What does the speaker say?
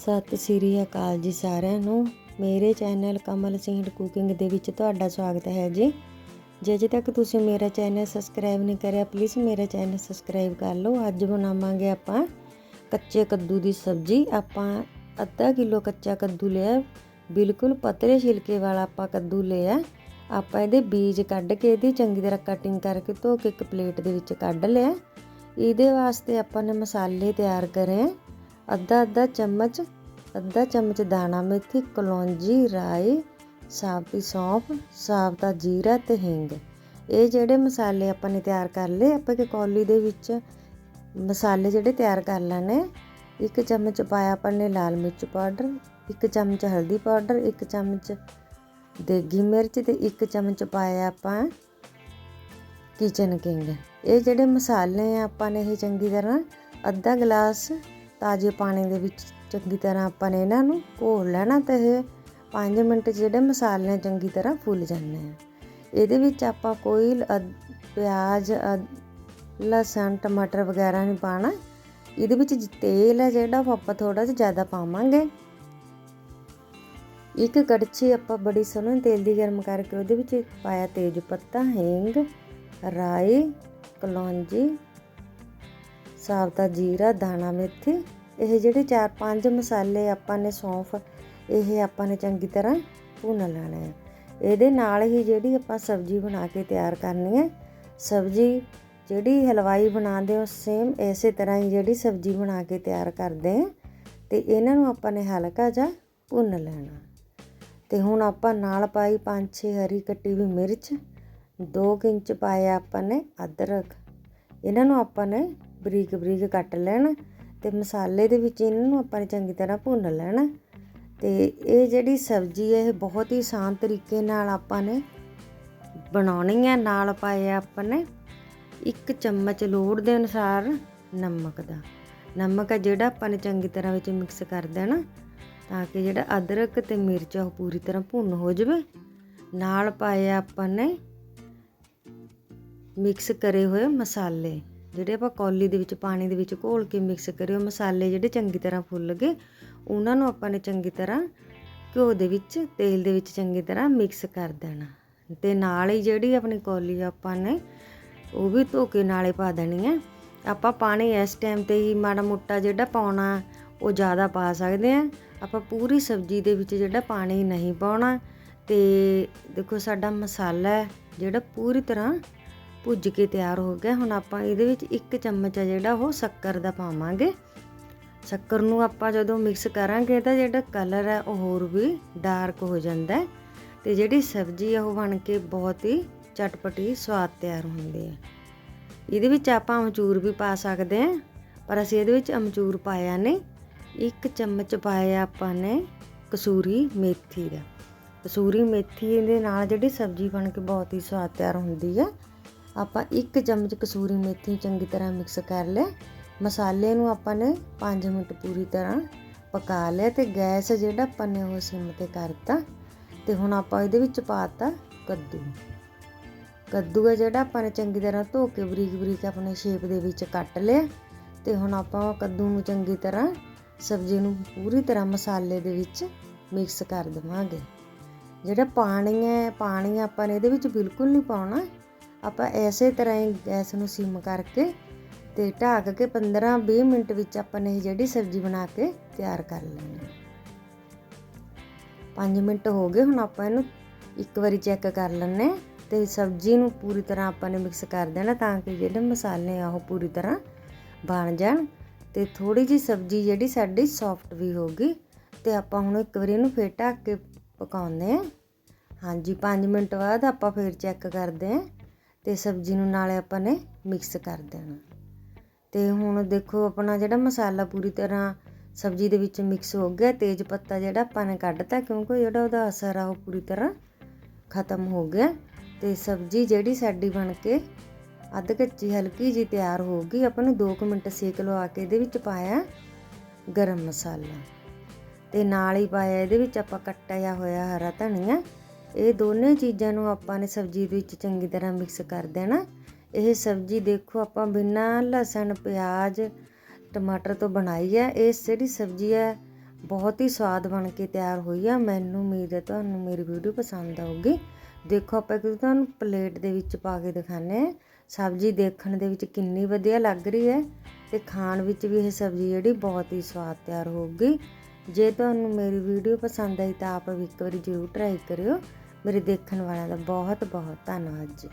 ਸਤਿ ਸ੍ਰੀ ਅਕਾਲ ਜੀ ਸਾਰਿਆਂ ਨੂੰ। ਮੇਰੇ ਚੈਨਲ ਕਮਲ ਸਿੰਘ ਕੁਕਿੰਗ ਦੇ ਵਿੱਚ ਤੁਹਾਡਾ ਸਵਾਗਤ ਹੈ ਜੀ। ਜੇ ਅਜੇ ਤੱਕ ਤੁਸੀਂ ਮੇਰਾ ਚੈਨਲ ਸਬਸਕ੍ਰਾਈਬ ਨਹੀਂ ਕਰਿਆ ਪਲੀਜ਼ ਮੇਰਾ ਚੈਨਲ ਸਬਸਕ੍ਰਾਈਬ ਕਰ ਲਓ। ਅੱਜ ਬਣਾਵਾਂਗੇ ਆਪਾਂ ਕੱਚੇ ਕੱਦੂ ਦੀ ਸਬਜ਼ੀ। ਆਪਾਂ ਅੱਧਾ ਕਿਲੋ ਕੱਚਾ ਕੱਦੂ ਲਿਆ। ਬਿਲਕੁਲ ਪਤਲੇ ਛਿਲਕੇ ਵਾਲਾ ਆਪਾਂ ਕੱਦੂ ਲਿਆ। ਆਪਾਂ ਇਹਦੇ ਬੀਜ ਕੱਢ ਕੇ ਇਹਦੀ ਚੰਗੀ ਤਰ੍ਹਾਂ ਕਟਿੰਗ ਕਰਕੇ ਧੋ ਕੇ ਇੱਕ ਪਲੇਟ ਦੇ ਵਿੱਚ ਕੱਢ ਲਿਆ। ਇਹਦੇ ਵਾਸਤੇ ਆਪਾਂ ਨੇ ਮਸਾਲੇ ਤਿਆਰ ਕਰੇ। ਅੱਧਾ ਅੱਧਾ ਚਮਚ ਅੱਧਾ ਚਮਚ ਦਾਣਾ ਮੇਥੀ, ਕਲੌਂਜੀ, ਰਾਈ, ਸਾਬਤੀ ਸੌਂਫ, ਸਾਬਤਾ ਜੀਰਾ ਤੇ ਹਿੰਗ। ਇਹ ਜਿਹੜੇ ਮਸਾਲੇ ਆਪਾਂ ਨੇ ਤਿਆਰ ਕਰ ਲਏ, ਆਪਾਂ ਕਿ ਕੌਲੀ ਦੇ ਵਿੱਚ ਮਸਾਲੇ ਜਿਹੜੇ ਤਿਆਰ ਕਰ ਲੈਣੇ। ਇੱਕ ਚਮਚ ਪਾਇਆ ਆਪਾਂ ਨੇ ਲਾਲ ਮਿਰਚ ਪਾਊਡਰ, ਇੱਕ ਚਮਚ ਹਲਦੀ ਪਾਊਡਰ, ਇੱਕ ਚਮਚ ਦੇਗੀ ਮਿਰਚ ਤੇ ਇੱਕ ਚਮਚ ਪਾਇਆ ਆਪਾਂ ਕਿਚਨ ਕਿੰਗ ਇਹ ਜਿਹੜੇ ਮਸਾਲੇ ਆ ਆਪਾਂ ਨੇ ਇਹ ਚੰਗੀ ਤਰ੍ਹਾਂ ਅੱਧਾ ਗਲਾਸ ਤਾਜ਼ੇ ਪਾਣੀ ਦੇ ਵਿੱਚ ਚੰਗੀ ਤਰ੍ਹਾਂ ਆਪਾਂ ਨੇ ਇਹਨਾਂ ਨੂੰ ਘੋਲ ਲੈਣਾ ਤੇ ਇਹ 5 ਮਿੰਟ 'ਚ ਜਿਹੜੇ ਮਸਾਲੇ ਚੰਗੀ ਤਰ੍ਹਾਂ ਫੁੱਲ ਜਾਂਦੇ ਆ। ਇਹਦੇ ਵਿੱਚ ਆਪਾਂ ਕੋਈ ਪਿਆਜ਼ ਲਸਣ, ਟਮਾਟਰ ਵਗੈਰਾ ਨਹੀਂ ਪਾਣਾ। ਇਹਦੇ ਵਿੱਚ ਤੇਲ ਹੈ ਜਿਹੜਾ ਉਹ ਆਪਾਂ ਥੋੜਾ ਜਿਹਾ ਜ਼ਿਆਦਾ ਪਾਵਾਂਗੇ। ਇੱਕ ਕੜਛੀ ਆਪਾਂ ਬੜੀ ਸੋਹਣੀ ਤੇਲ ਦੀ ਗਰਮ ਕਰਕੇ ਉਹਦੇ ਵਿੱਚ ਪਾਇਆ ਤੇਜ ਪੱਤਾ, ਹਿੰਗ, ਰਾਈ, ਕਲੌਂਜੀ ਸਾਬਤਾ ਜੀਰਾ, ਦਾਣਾ, ਮੇਥੀ। ਇਹ ਜਿਹੜੇ 4-5 ਮਸਾਲੇ ਆਪਾਂ ਨੇ ਸੌਂਫ, ਇਹ ਆਪਾਂ ਨੇ ਚੰਗੀ ਤਰ੍ਹਾਂ ਭੁੰਨ ਲੈਣਾ ਹੈ ਇਹਦੇ ਨਾਲ ਹੀ ਜਿਹੜੀ ਆਪਾਂ ਸਬਜ਼ੀ ਬਣਾ ਕੇ ਤਿਆਰ ਕਰਨੀ ਹੈ ਸਬਜ਼ੀ ਜਿਹੜੀ ਹਲਵਾਈ ਬਣਾਉਂਦੇ ਹੋ ਸੇਮ ਐਸੇ ਤਰ੍ਹਾਂ ਹੀ ਜਿਹੜੀ ਸਬਜ਼ੀ ਬਣਾ ਕੇ ਤਿਆਰ ਕਰਦੇ ਆ, ਤੇ ਇਹਨਾਂ ਨੂੰ ਆਪਾਂ ਨੇ ਹਲਕਾ ਜਿਹਾ ਭੁੰਨ ਲੈਣਾ। ਤੇ ਹੁਣ ਆਪਾਂ ਨਾਲ ਪਾਈ 5-6 ਹਰੀ ਕੱਟੀ ਵੀ ਮਿਰਚ 2 ਇੰਚ ਪਾਇਆ ਆਪਾਂ ਨੇ ਅਦਰਕ। ਇਹਨਾਂ ਨੂੰ ਆਪਾਂ ਨੇ ਬਰੀਕ ਬਰੀਕ ਕੱਟ ਲੈਣ ਤੇ ਮਸਾਲੇ ਦੇ ਵਿੱਚ ਇਹਨਾਂ ਨੂੰ ਆਪਾਂ ਨੇ ਚੰਗੀ ਤਰ੍ਹਾਂ ਭੁੰਨ ਲੈਣਾ। ਤੇ ਇਹ ਜਿਹੜੀ ਸਬਜ਼ੀ ਹੈ, ਇਹ ਬਹੁਤ ਹੀ ਆਸਾਨ ਤਰੀਕੇ ਨਾਲ ਆਪਾਂ ਨੇ ਬਣਾਉਣੀ ਹੈ, ਨਾਲ ਪਾਇਆ ਆਪਾਂ ਨੇ ਇੱਕ ਚਮਚ ਲੋੜ ਦੇ ਅਨੁਸਾਰ ਨਮਕ ਦਾ। ਨਮਕ ਹੈ ਜਿਹੜਾ ਆਪਾਂ ਨੇ ਚੰਗੀ ਤਰ੍ਹਾਂ ਵਿੱਚ ਮਿਕਸ ਕਰ ਦੇਣਾ ਤਾਂ ਕਿ ਜਿਹੜਾ ਅਦਰਕ ਤੇ ਮਿਰਚ ਉਹ ਪੂਰੀ ਤਰ੍ਹਾਂ ਭੁੰਨ ਹੋ ਜਾਵੇ। ਨਾਲ ਪਾਇਆ ਆਪਾਂ ਨੇ ਮਿਕਸ ਕਰੇ ਹੋਏ ਮਸਾਲੇ। ਜਿਹੜੇ ਆਪਾਂ ਕੌਲੀ ਦੇ ਵਿੱਚ, ਪਾਣੀ ਦੇ ਵਿੱਚ ਘੋਲ ਕੇ ਮਿਕਸ ਕਰਿਓ, ਮਸਾਲੇ ਜਿਹੜੇ ਚੰਗੀ ਤਰ੍ਹਾਂ ਫੁੱਲ ਗਏ, ਉਹਨਾਂ ਨੂੰ ਆਪਾਂ ਨੇ ਚੰਗੀ ਤਰ੍ਹਾਂ ਘਿਓ ਦੇ ਵਿੱਚ, ਤੇਲ ਦੇ ਵਿੱਚ ਚੰਗੀ ਤਰ੍ਹਾਂ ਮਿਕਸ ਕਰ ਦੇਣਾ। ਤੇ ਨਾਲ ਹੀ ਜਿਹੜੀ ਆਪਣੀ ਕੌਲੀ ਆਪਾਂ ਨੇ, ਉਹ ਵੀ ਧੋ ਕੇ ਨਾਲੇ ਪਾ ਦੇਣੀ ਹੈ ਆਪਾਂ ਪਾਣੀ ਇਸ ਟਾਈਮ ਤੇ ਹੀ ਮਾੜਾ ਮੋਟਾ ਜਿਹੜਾ ਪਾਉਣਾ, ਉਹ ਜ਼ਿਆਦਾ ਪਾ ਸਕਦੇ ਆ। ਆਪਾਂ ਪੂਰੀ ਸਬਜ਼ੀ ਦੇ ਵਿੱਚ ਜਿਹੜਾ ਪਾਣੀ ਨਹੀਂ ਪਾਉਣਾ, ਤੇ ਦੇਖੋ ਸਾਡਾ ਮਸਾਲਾ ਜਿਹੜਾ ਪੂਰੀ ਤਰ੍ਹਾਂ ਭੁੱਜ ਕੇ ਤਿਆਰ ਹੋ ਗਿਆ। ਹੁਣ ਆਪਾਂ ਇਹਦੇ ਵਿੱਚ ਇੱਕ ਚਮਚ ਆ ਜਿਹੜਾ ਉਹ ਸ਼ੱਕਰ ਦਾ ਪਾਵਾਂਗੇ। ਸ਼ੱਕਰ ਨੂੰ ਆਪਾਂ ਜਦੋਂ ਮਿਕਸ ਕਰਾਂਗੇ ਤਾਂ ਜਿਹੜਾ ਕਲਰ ਹੈ ਉਹ ਹੋਰ ਵੀ ਡਾਰਕ ਹੋ ਜਾਂਦਾ ਤੇ ਜਿਹੜੀ ਸਬਜ਼ੀ ਆ ਉਹ ਬਣ ਕੇ ਬਹੁਤ ਹੀ ਚਟਪਟੀ ਸਵਾਦ ਤਿਆਰ ਹੁੰਦੀ ਹੈ। ਇਹਦੇ ਵਿੱਚ ਆਪਾਂ ਅਮਚੂਰ ਵੀ ਪਾ ਸਕਦੇ ਹਾਂ, ਪਰ ਅਸੀਂ ਇਹਦੇ ਵਿੱਚ ਅਮਚੂਰ ਪਾਇਆ ਨਹੀਂ। ਇੱਕ ਚਮਚ ਪਾਇਆ ਆਪਾਂ ਨੇ ਕਸੂਰੀ ਮੇਥੀ ਦਾ। ਕਸੂਰੀ ਮੇਥੀ ਦੇ ਨਾਲ ਜਿਹੜੀ ਸਬਜ਼ੀ ਬਣ ਕੇ ਬਹੁਤ ਹੀ ਸਵਾਦ ਤਿਆਰ ਹੁੰਦੀ ਹੈ ਆਪਾਂ ਇੱਕ ਚਮਚ ਕਸੂਰੀ ਮੇਥੀ ਚੰਗੀ ਤਰ੍ਹਾਂ ਮਿਕਸ ਕਰ ਲਿਆ ਮਸਾਲੇ ਨੂੰ ਆਪਾਂ ਨੇ 5 ਮਿੰਟ ਪੂਰੀ ਤਰ੍ਹਾਂ ਪਕਾ ਲਿਆ ਤੇ ਗੈਸ ਜਿਹੜਾ ਆਪਾਂ ਨੇ ਉਹ ਸਿਮ ਤੇ ਕਰਤਾ ਤੇ ਹੁਣ ਆਪਾਂ ਇਹਦੇ ਵਿੱਚ ਪਾਤਾ ਕੱਦੂ। ਕੱਦੂ ਹੈ ਜਿਹੜਾ ਆਪਾਂ ਨੇ ਚੰਗੀ ਤਰ੍ਹਾਂ ਧੋ ਕੇ ਬਰੀਕ ਬਰੀਕ ਆਪਣੇ ਸ਼ੇਪ ਦੇ ਵਿੱਚ ਕੱਟ ਲਿਆ ਤੇ ਹੁਣ ਆਪਾਂ ਕੱਦੂ ਨੂੰ ਚੰਗੀ ਤਰ੍ਹਾਂ ਸਬਜ਼ੀ ਨੂੰ ਪੂਰੀ ਤਰ੍ਹਾਂ ਮਸਾਲੇ ਦੇ ਵਿੱਚ ਮਿਕਸ ਕਰ ਦਵਾਂਗੇ। ਜਿਹੜਾ ਪਾਣੀ ਹੈ, ਪਾਣੀ ਆਪਾਂ ਨੇ ਇਹਦੇ ਵਿੱਚ ਬਿਲਕੁਲ ਨਹੀਂ ਪਾਉਣਾ। ਆਪਾਂ ਐਸੇ ਤਰ੍ਹਾਂ ਹੀ ਗੈਸ ਨੂੰ ਸਿਮ ਕਰਕੇ ਤੇ ਢੱਕ ਕੇ 15-20 ਮਿੰਟ ਵਿੱਚ ਆਪਾਂ ਨੇ ਇਹ ਜਿਹੜੀ ਸਬਜ਼ੀ ਬਣਾ ਕੇ ਤਿਆਰ ਕਰ ਲੈਣੀ 5 ਮਿੰਟ ਹੋ ਗਏ, ਹੁਣ ਆਪਾਂ ਇਹਨੂੰ ਇੱਕ ਵਾਰੀ ਚੈੱਕ ਕਰ ਲੈਣੇ ਤੇ ਸਬਜ਼ੀ ਨੂੰ ਪੂਰੀ ਤਰ੍ਹਾਂ ਆਪਾਂ ਨੇ ਮਿਕਸ ਕਰ ਦੇਣਾ ਤਾਂ ਕਿ ਜਿਹੜੇ ਮਸਾਲੇ ਆ ਉਹ ਪੂਰੀ ਤਰ੍ਹਾਂ ਬਣ ਜਾਣ ਤੇ ਥੋੜੀ ਜੀ ਸਬਜ਼ੀ ਜਿਹੜੀ ਸਾਡੀ ਸੌਫਟ ਵੀ ਹੋਗੀ ਤੇ ਆਪਾਂ ਹੁਣ ਇੱਕ ਵਾਰੀ ਇਹਨੂੰ ਫੇਰ ਢੱਕ ਕੇ ਪਕਾਉਂਦੇ ਹਾਂ। ਹਾਂਜੀ 5 ਮਿੰਟ ਬਾਅਦ ਆਪਾਂ ਫੇਰ ਚੈੱਕ ਕਰਦੇ ਹਾਂ ਤੇ ਸਬਜ਼ੀ ਨੂੰ ਨਾਲੇ ਆਪਾਂ ਨੇ ਮਿਕਸ ਕਰ ਦੇਣਾ। ਤੇ ਹੁਣ ਦੇਖੋ ਆਪਣਾ ਜਿਹੜਾ ਮਸਾਲਾ ਪੂਰੀ ਤਰ੍ਹਾਂ ਸਬਜ਼ੀ ਦੇ ਵਿੱਚ ਮਿਕਸ ਹੋ ਗਿਆ, ਤੇਜ ਪੱਤਾ ਜਿਹੜਾ ਆਪਾਂ ਨੇ ਕੱਢਤਾ, ਕਿਉਂਕਿ ਜਿਹੜਾ ਉਹਦਾ ਅਸਰ ਆ ਉਹ ਪੂਰੀ ਤਰ੍ਹਾਂ ਖਤਮ ਹੋ ਗਿਆ। ਤੇ ਸਬਜ਼ੀ ਜਿਹੜੀ ਸਾਡੀ ਬਣ ਕੇ ਅੱਧ ਕੱਚੀ, ਹਲਕੀ ਜੀ ਤਿਆਰ ਹੋ ਗਈ। ਆਪਾਂ ਨੂੰ 2 ਮਿੰਟ ਸੇਕ ਲਵਾ ਕੇ ਇਹਦੇ ਵਿੱਚ ਪਾਇਆ ਗਰਮ ਮਸਾਲਾ। ਤੇ ਨਾਲ ਹੀ ਪਾਇਆ, ਇਹਦੇ ਵਿੱਚ ਆਪਾਂ ਕੱਟਿਆ ਹੋਇਆ ਹਰਾ ਧਨੀਆ। ਇਹ ਦੋਨੇ ਚੀਜ਼ਾਂ ਨੂੰ ਆਪਾਂ ਨੇ ਸਬਜ਼ੀ ਦੇ ਵਿੱਚ ਚੰਗੀ ਤਰ੍ਹਾਂ ਮਿਕਸ ਕਰ ਦੇਣਾ। ਇਹ ਸਬਜ਼ੀ ਦੇਖੋ ਆਪਾਂ ਬਿਨਾਂ ਲਸਣ, ਪਿਆਜ਼, ਟਮਾਟਰ ਤੋਂ ਬਣਾਈ ਹੈ। ਇਹ ਜਿਹੜੀ ਸਬਜ਼ੀ ਹੈ, ਬਹੁਤ ਹੀ ਸਵਾਦ ਬਣ ਕੇ ਤਿਆਰ ਹੋਈ ਆ। ਮੈਨੂੰ ਉਮੀਦ ਹੈ ਤੁਹਾਨੂੰ ਮੇਰੀ ਵੀਡੀਓ ਪਸੰਦ ਆਊਗੀ। ਦੇਖੋ ਆਪਾਂ ਇੱਕ ਤੁਹਾਨੂੰ ਪਲੇਟ ਦੇ ਵਿੱਚ ਪਾ ਕੇ ਦਿਖਾਣੇ ਆ ਸਬਜ਼ੀ ਦੇਖਣ ਦੇ ਵਿੱਚ ਕਿੰਨੀ ਵਧੀਆ ਲੱਗ ਰਹੀ ਹੈ ਤੇ ਖਾਣ ਵਿੱਚ ਵੀ ਇਹ ਸਬਜ਼ੀ ਜਿਹੜੀ ਬਹੁਤ ਹੀ ਸਵਾਦ ਤਿਆਰ ਹੋਊਗੀ। ਜੇ ਤੁਹਾਨੂੰ ਮੇਰੀ ਵੀਡੀਓ ਪਸੰਦ ਆਈ ਤਾਂ ਆਪ ਵੀ ਇੱਕ ਵਾਰੀ ਜ਼ਰੂਰ ਟਰਾਈ ਕਰਿਓ। ਮੇਰੇ ਦੇਖਣ ਵਾਲਿਆਂ ਦਾ ਬਹੁਤ ਬਹੁਤ ਧੰਨਵਾਦ ਜੀ।